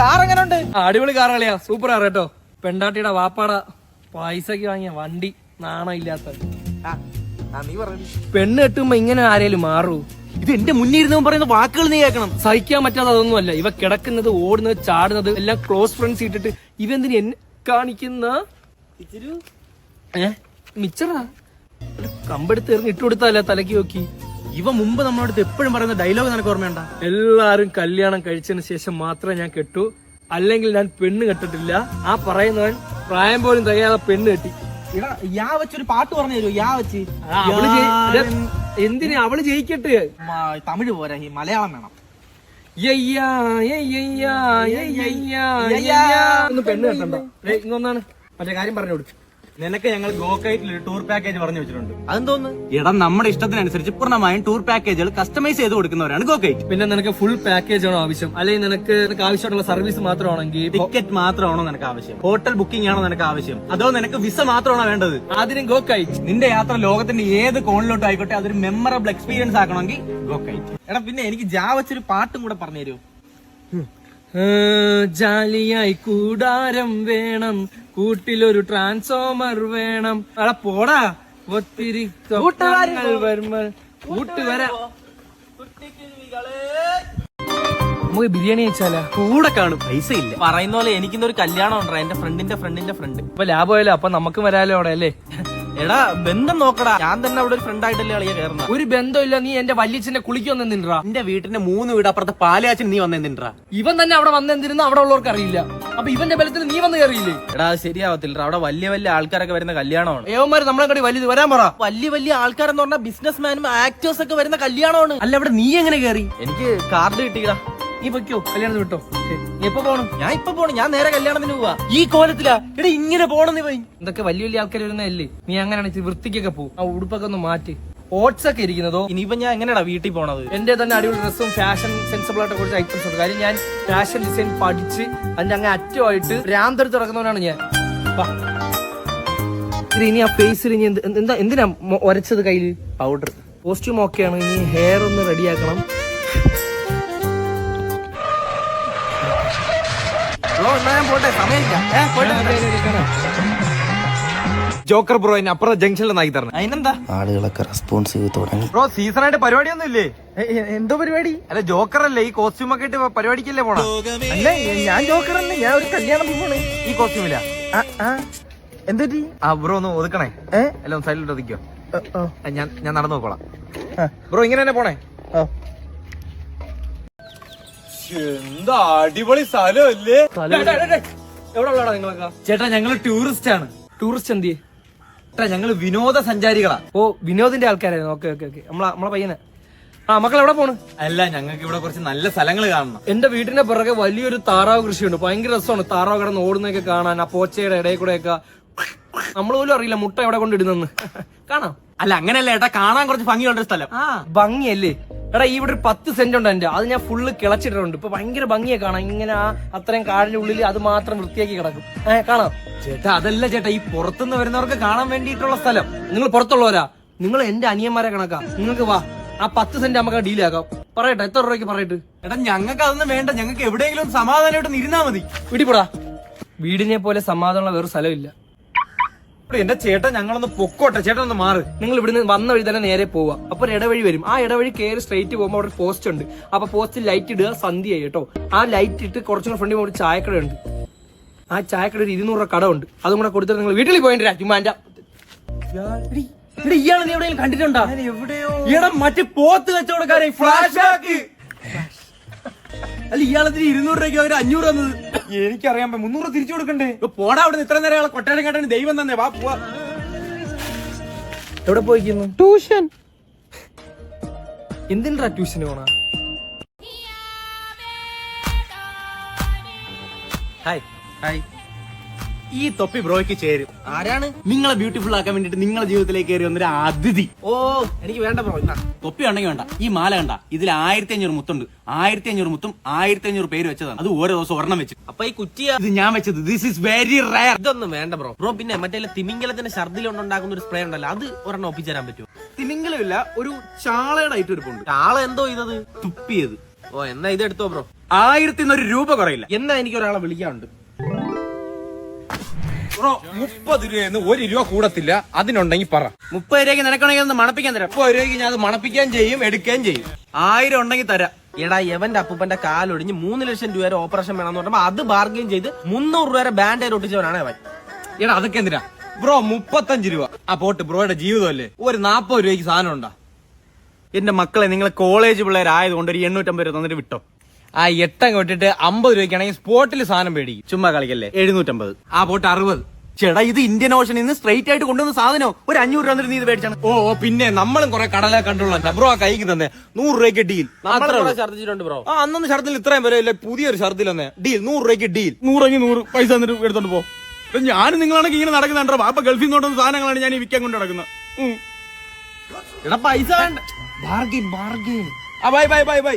Car എങ്ങനെ ഉണ്ട് അടിപൊളി കാർ കളിയാ. സൂപ്പർ കാർ കേട്ടോ. പെണ്ടാട്ടിയുടെ വാപ്പാട പൈസക്ക് വാങ്ങിയ വണ്ടി നാണം ഇല്ലാത്ത പെണ്ണ് കെട്ടുമ്പോ ഇങ്ങനെ ആരേലും മാറൂ? ഇത് എന്റെ മുന്നിൽ ഇരുന്നവൻ പറയുന്ന വാക്കുകൾ നീ കേൾക്കണം. സഹിക്കാൻ പറ്റാതെ അതൊന്നുമല്ല. ഇവ കിടക്കുന്നത് ഓടുന്നത് ചാടുന്നത് എല്ലാം ക്ലോസ് ഫ്രണ്ട്സ് ഇട്ടിട്ട് ഇവന്തിന് എന്നെ കാണിക്കുന്ന? ഏ? മിച്ചറാ? കമ്പെടുത്ത് എറിഞ്ഞ് ഇട്ട് കൊടുത്തല്ല തലക്ക് നോക്കി. ഇവ മുമ്പ് നമ്മളോട് എപ്പോഴും പറയുന്ന ഡയലോഗ് നിനക്ക് ഓർമ്മയുണ്ട? എല്ലാരും കല്യാണം കഴിച്ചതിന് ശേഷം മാത്രമേ ഞാൻ കെട്ടു. അല്ലെങ്കിൽ ഞാൻ പെണ്ണ് കെട്ടിട്ടില്ല. ആ പറയുന്നവൻ പ്രായം പോലും തികയാതെ പെണ്ണ് കെട്ടി. യാ വെച്ചൊരു പാട്ട് പറഞ്ഞു തരുമോ യാ വെച്ച്. എന്തിന് അവൾ ജയിക്കട്ടെ? തമിഴ് പോരാ. ഈ മലയാളം വേണം. പെണ്ണ് കെട്ടണ്ട? ഇങ്ങൊന്നാണ് മറ്റേ കാര്യം പറഞ്ഞു കൊടുക്കും നിനക്ക് ഞങ്ങൾ ഗോക്കൈറ്റിൽ ഒരു ടൂർ പാക്കേജ് പറഞ്ഞു വെച്ചിട്ടുണ്ട്. അതെന്തോന്ന്? എടാ നമ്മുടെ ഇഷ്ടത്തിനനുസരിച്ച് പൂർണമായും ടൂർ പാക്കേജുകൾ കസ്റ്റമൈസ് ചെയ്ത് കൊടുക്കുന്നവരാണ് ഗോക്കൈറ്റ്. പിന്നെ നിനക്ക് ഫുൾ പാക്കേജ് ആണോ ആവശ്യം? അല്ലെങ്കിൽ നിനക്ക് നിനക്ക് ആവശ്യമായിട്ടുള്ള സർവീസ് മാത്രമാണെങ്കിൽ ടിക്കറ്റ് മാത്രമാണോ നിനക്ക് ആവശ്യം? ഹോട്ടൽ ബുക്കിംഗ് ആണോ നിനക്ക് ആവശ്യം? അതോ നിനക്ക് വിസ മാത്രമാണോ വേണ്ടത്? അതിനും ഗോക്കൈറ്റ്. നിന്റെ യാത്ര ലോകത്തിന്റെ ഏത് കോണിലോട്ട് ആയിക്കോട്ടെ അതൊരു മെമ്മറബിൾ എക്സ്പീരിയൻസ് ആക്കണമെങ്കിൽ ഗോക്കൈറ്റ്. എടാ പിന്നെ എനിക്ക് ജാ വെച്ചൊരു പാട്ടും കൂടെ പറഞ്ഞു തരുമോ ജാലിയായി കൂടാരം വേണം. കൂട്ടിലൊരു ട്രാൻസ്ഫോമർ വേണം. അടാ പോടാ. ഒത്തിരി കൂട്ടുവരാ നമുക്ക് ബിരിയാണി വെച്ചാലാ കൂടെ കാണും. പൈസ ഇല്ല പറയുന്ന പോലെ എനിക്കിന്നൊരു കല്യാണം ഉണ്ടായി എന്റെ ഫ്രണ്ടിന്റെ ഫ്രണ്ടിന്റെ ഫ്രണ്ട് ഇപ്പൊ ലാഭമല്ലോ അപ്പൊ നമുക്ക് വരാലോ അവിടെ അല്ലേ? എടാ ബന്ധം നോക്കടാ. ഞാൻ തന്നെ അവിടെ ഒരു ഫ്രണ്ട് ആയിട്ടല്ലേ കളിയാ കയറുന്ന. ഒരു ബന്ധമില്ല നീ എന്റെ വല്യച്ഛന്റെ കുളിക്കൊന്നും നിൻറാ എന്റെ വീട്ടിന്റെ മൂന്ന് വീട് അപ്പുറത്തെ പാലയാച്ചൻ നീ വന്നേ വന്നെന്തിണ്ടാ ഇവൻ തന്നെ അവിടെ വന്നെന്തിരുന്നു അവിടെ ഉള്ളവർക്ക് അറിയില്ല. അപ്പൊ ഇവന്റെ ബലത്തിൽ നീ വന്ന് കയറിയില്ലേ? എടാ അത് ശരിയാവത്തില്ല അവിടെ വലിയ വലിയ ആൾക്കാരൊക്കെ വരുന്ന കല്യാണമാണ്. ഏവന്മാര് നമ്മളെ കടി വലുത് വരാൻ പറ. വലിയ വലിയ ആൾക്കാരെന്ന് പറഞ്ഞാൽ ബിസിനസ് മാനും ആക്ടേഴ്സ് ഒക്കെ വരുന്ന കല്യാണമാണ്. അല്ല അവിടെ നീ എങ്ങനെ കയറി? എനിക്ക് കാർഡ് കിട്ടിയടാ. നീ വെക്കോ കല്യാണത്തിന് വിട്ടോ. എപ്പോ പോണം? ഞാൻ ഇപ്പൊ പോണം. ഞാൻ നേരെ കല്യാണത്തിന് പോവാ. ഈ കോലത്തിലാ. എടാ ഇങ്ങനെ പോണം നീ ഇതൊക്കെ വലിയ വലിയ ആൾക്കാർ വരുന്നതല്ലേ? നീ അങ്ങനെയാണ് വൃത്തിക്കൊക്കെ പോകും ആ ഉടുപ്പൊക്കെ ഒന്ന് മാറ്റി. ഓട്സ് ഒക്കെ ഇരിക്കുന്നതോ? ഇനിയിപ്പോ ഞാൻ എങ്ങനെയാ വീട്ടിൽ പോണത്? എന്റെ തന്നെ അടിപൊളി ഡ്രസ്സും ഫാഷൻ സെൻസിബിൾ ആയിട്ട് കുറച്ച് ഐറ്റംസ് ഉണ്ട്. കാര്യം ഞാൻ ഫാഷൻ ഡിസൈൻ പഠിച്ച് അതിന്റെ അങ്ങ് അറ്റമായിട്ട് രാന്തരത്ത് ഇറങ്ങുന്നവനാണ് ഞാൻ. ഇനി ആ ഫേസിൽ ഇനി എന്താ എന്തിനാ ഒരച്ചത് കയ്യിൽ പൗഡർ കോസ്റ്റ്യൂം ഓക്കെയാണ് ഇനി ഹെയർ ഒന്ന് റെഡിയാക്കണം ഞാൻ പോട്ടെ? സമയമില്ല. ഏ, പോട്ടെ. ജോക്കർ ബ്രോ എന്നെ അപ്പുറത്തെ ജംഗ്ഷനിൽ നാക്കി തരണം. അതിനെന്താ? ആളുകളൊക്കെ റെസ്പോൺസീവ് തുടങ്ങി. ബ്രോ സീസൺ ആയിട്ട് പരിപാടിയൊന്നും ഇല്ലേ എ, എ, എന്തോ പരിപാടി? അല്ല ജോക്കർ അല്ലേ ഈ കോസ്റ്റ്യൂം ഒക്കെ ഇട്ട് പരിപാടിക്കല്ലേ പോണ? അല്ല ഞാൻ ജോക്കർ അല്ലേ ഞാൻ ഒരു കല്യാണം പോണ് ഈ കോസ്റ്റ്യൂമില്ല എന്തൊരു ആ ബ്രോ ഒന്ന് ഒതുക്കണേ. ഏ? അല്ല ഒന്ന് സൈഡിലോട്ട് ഞാൻ ഞാൻ നടന്നു നോക്കോളാം ബ്രോ ഇങ്ങനെ തന്നെ പോണേ? ഓ. എന്താ അടിപൊളി സ്ഥലമല്ലേ എവിടെ ഉള്ളടാ നിങ്ങളൊക്കെ? ചേട്ടാ ഞങ്ങൾ ടൂറിസ്റ്റ് ആണ്. ടൂറിസ്റ്റ് എന്തിയെ? ചേട്ടാ ഞങ്ങൾ വിനോദ സഞ്ചാരികളാ ഓ വിനോദിന്റെ ആൾക്കാരായിരുന്നു. Okay okay okay. നമ്മളെ നമ്മളെ പയ്യനെ. ആ മക്കൾ എവിടെ പോണ്? അല്ല ഞങ്ങൾക്ക് ഇവിടെ കുറച്ച് നല്ല സ്ഥലങ്ങൾ കാണണം. എന്റെ വീടിന്റെ പുറകെ വലിയൊരു താറാവ് കൃഷിയുണ്ട്. ഭയങ്കര രസമാണ്. താറാവ് കിടന്ന് ഓടുന്നൊക്കെ കാണാൻ ആ പോച്ചയുടെ ഇടയിൽ കൂടെ ഒക്കെ. നമ്മൾ പോലും അറിയില്ല മുട്ട എവിടെ കൊണ്ടിടുന്നെന്ന്. കാണാം. അല്ല അങ്ങനെയല്ല ഏട്ടാ കാണാൻ കുറച്ച് ഭംഗിയുള്ള സ്ഥലം. ആ ഭംഗിയല്ലേ? എടാ ഇവിടെ ഒരു പത്ത് സെന്റ് ഉണ്ട് എന്റെ. അത് ഞാൻ ഫുള്ള് കിളച്ചിട്ടുണ്ട് ഇപ്പൊ ഭയങ്കര ഭംഗിയെ കാണാം ഇങ്ങനെ ആ അത്രയും കാടിന്റെ ഉള്ളിൽ അത് മാത്രം വൃത്തിയാക്കി കിടക്കും. ഏഹ് കാണാം. ചേട്ടാ അതല്ല ചേട്ടാ ഈ പുറത്തുനിന്ന് വരുന്നവർക്ക് കാണാൻ വേണ്ടിയിട്ടുള്ള സ്ഥലം. നിങ്ങൾ പുറത്തുള്ളവരാ. നിങ്ങൾ എന്റെ അനിയന്മാരെ കണക്കാ. നിങ്ങൾക്ക് വാ ആ പത്ത് സെന്റ് നമുക്ക് ഡീലാക്കാം പറയട്ടെ എത്ര രൂപയ്ക്ക് പറയട്ടെ? എടാ ഞങ്ങൾക്ക് അതൊന്നും വേണ്ട. ഞങ്ങൾക്ക് എവിടെയെങ്കിലും സമാധാനമായിട്ട് ഇരുന്നാ മതി. വീട്ടിപ്പോടാ വീടിനെ പോലെ സമാധാനമുള്ള വേറെ സ്ഥലമില്ല. എന്റെ ചേട്ടൻ ഞങ്ങളൊന്ന് പൊക്കോട്ടെ. ചേട്ടൻ ഒന്ന് മാറ്. നിങ്ങൾ ഇവിടുന്ന് വന്ന വഴി തന്നെ നേരെ പോവുക അപ്പൊ ഒരു ഇടവഴി വരും. ആ ഇടവഴി കയറി സ്ട്രൈറ്റ് പോകുമ്പോൾ അവിടെ പോസ്റ്റ് ഉണ്ട്. അപ്പൊ പോസ്റ്റിൽ ലൈറ്റ് ഇടുക സന്ധ്യയായി കേട്ടോ. ആ ലൈറ്റ് ഇട്ട് കുറച്ചുകൂടെ ഫ്രണ്ടിൽ ഒരു ചായക്കട ഉണ്ട്. ആ ചായക്കട ഒരു ഇരുന്നൂറ് കട ഉണ്ട്. അതും കൂടെ കൊടുത്തിട്ട് നിങ്ങൾ വീട്ടിൽ പോയിട്ട് ചുമ്മാന്റെ ഇയാൾ നീ എവിടെയെങ്കിലും കണ്ടിട്ടുണ്ടോ? എവിടെയോ മറ്റേ പോത്ത് കച്ചവടക്കാരെ ഫ്ലാഷ് ബാക്ക് അല്ല ഇയാളത്തിന് ഇരുന്നൂറ് രൂപയ്ക്ക് അവർ അഞ്ഞൂറ് തന്നത്? എനിക്കറിയാൻ. മുന്നൂറ് തിരിച്ചു കൊടുക്കണ്ടേ? ഇപ്പൊ പോടാ അവിടെ ഇത്ര നേരം ആളെ കൊട്ടാരം കേട്ടാണ് ദൈവം തന്നെ. വാ പോവാ. എവിടെ പോയിക്കുന്നു ട്യൂഷൻ. എന്തിനാ ട്യൂഷന് പോണ? ഹായ് ഹായ് ഈ തൊപ്പി ബ്രോയ്ക്ക് ചേരും. ആരാണ്? നിങ്ങളെ ബ്യൂട്ടിഫുൾ ആക്കാൻ വേണ്ടിട്ട് നിങ്ങളെ ജീവിതത്തിലേക്ക് കയറി വന്നൊരു അതിഥി. ഓ എനിക്ക് വേണ്ട ബ്രോ എന്നാ തൊപ്പി ഉണ്ടെങ്കിൽ വേണ്ട. ഈ മാല കണ്ട. ഇതിൽ ആയിരത്തി അഞ്ഞൂറ് മുത്തുണ്ട്. ആയിരത്തി അഞ്ഞൂറ് മുത്തും ആയിരത്തി അഞ്ഞൂറ് പേര് വെച്ചതാണ്. അത് ഓരോ ദിവസം ഒരെണ്ണം വെച്ച്. അപ്പൊ ഈ കുറ്റിയ ഇത് ഞാൻ വെച്ചത്. ദിസ് ഇസ് വെരി റയർ ഇതൊന്നും വേണ്ട ബ്രോ. ബ്രോ പിന്നെ മറ്റേ തിമിംഗലത്തിന്റെ ഛർദിൽ കൊണ്ടുണ്ടാക്കുന്ന ഒരു സ്പ്രേ ഉണ്ടല്ലോ അത് ഒരെണ്ണം ഒപ്പിച്ചേരാൻ പറ്റുമോ? തിമിംഗലമില്ല ഒരു ചാളയുടെ ഐറ്റം ഇരിപ്പുണ്ട് ആളെ എന്തോ ഇതത്? തുപ്പിയത്. ഓ എന്നാ ഇത് എടുത്തോ ബ്രോ. ആയിരത്തിന്നൊരു രൂപ കുറയില്ല. എന്നാ എനിക്ക് ഒരാളെ വിളിക്കാനുണ്ട്. ബ്രോ മുപ്പത് രൂപയെന്ന് ഒരു രൂപ കൂടത്തില്ല. അതിനുണ്ടെങ്കിൽ പറ. മുപ്പത് രൂപയ്ക്ക് നിനക്കണെങ്കിൽ ഒന്ന് മണപ്പിക്കാൻ തരാം. മുപ്പത് രൂപയ്ക്ക് ഞാൻ അത് മണപ്പിക്കാൻ ചെയ്യും എടുക്കുകയും ചെയ്യും. ആയിരം ഉണ്ടെങ്കിൽ തരാം. എടാ എവന്റെ അപ്പൂപ്പന്റെ കാലൊടിഞ്ഞ് മൂന്ന് ലക്ഷം രൂപ ഓപ്പറേഷൻ വേണമെന്ന് പറയുമ്പോ അത് ബാർഗെയിൻ ചെയ്ത് മുന്നൂറ് രൂപ ബാൻഡേഡ് ഒട്ടിച്ചവനാണ് അവൻ. എടാ അതൊക്കെ എന്തിനാ? ബ്രോ മുപ്പത്തഞ്ച് രൂപ. ആ പോട്ട് ബ്രോയുടെ ജീവിതമല്ലേ? ഒരു നാപ്പത് രൂപയ്ക്ക് സാധനം ഉണ്ടാ എന്റെ മക്കളെ നിങ്ങൾ കോളേജ് പിള്ളേരായതുകൊണ്ട് ഒരു എണ്ണൂറ്റമ്പത് രൂപ തന്നിട്ട് വിട്ടോ. ആ എട്ടം കൊട്ടിട്ട് അമ്പത് രൂപയ്ക്കാണെങ്കിൽ സ്പോട്ടിൽ സാധനം മേടിക്കും ചുമ്മാ കളിക്കല്ലേ? എഴുന്നൂറ്റമ്പത്. ആ പോട്ട് അറുപത്. ചേടാ ഇത് ഇന്ത്യൻ ഓഷനിൽ നിന്ന് സ്ട്രൈറ്റ് ആയിട്ട് കൊണ്ടുവന്ന സാധനം? ഒരു അഞ്ഞൂറ് രൂപ നിന്ന് നീ ഇത് മേടിച്ചാണ്. ഓ ഓ, പിന്നെ നമ്മളും കുറെ കടല കണ്ടുള്ള ബ്രോ ആ കൈക്ക് തന്നെ. നൂറ് രൂപയ്ക്ക് ഡീൽ നമ്മളെ കുറെ ഛർദ്ദിച്ചിട്ടുണ്ട് ബ്രോ ആ അന്നൊന്ന് ഷർട്ടിൽ ഇത്രയും വരെ പുതിയൊരു ഷർട്ടിൽ തന്നെ ഡീൽ നൂറ് രൂപയ്ക്ക് ഡീൽ നൂറെങ്കിൽ നൂറ് പൈസ തന്നിട്ട് എടുത്തോണ്ട് പോ. ഞാൻ നിങ്ങളാണെങ്കിൽ ഇങ്ങനെ നടക്കുന്നുണ്ടോ അപ്പൊ ഗൾഫിൽ നിന്ന് കൊണ്ടുവന്ന സാധനങ്ങളാണ് ഞാൻ ഈ വിൽക്കാൻ കൊണ്ട് നടക്കുന്നത് ഉം. എടാ പൈസ വേണ്ട. ബാർഗിൻ ബാർഗിൻ ആ ബൈ ബൈ ബൈ ബൈ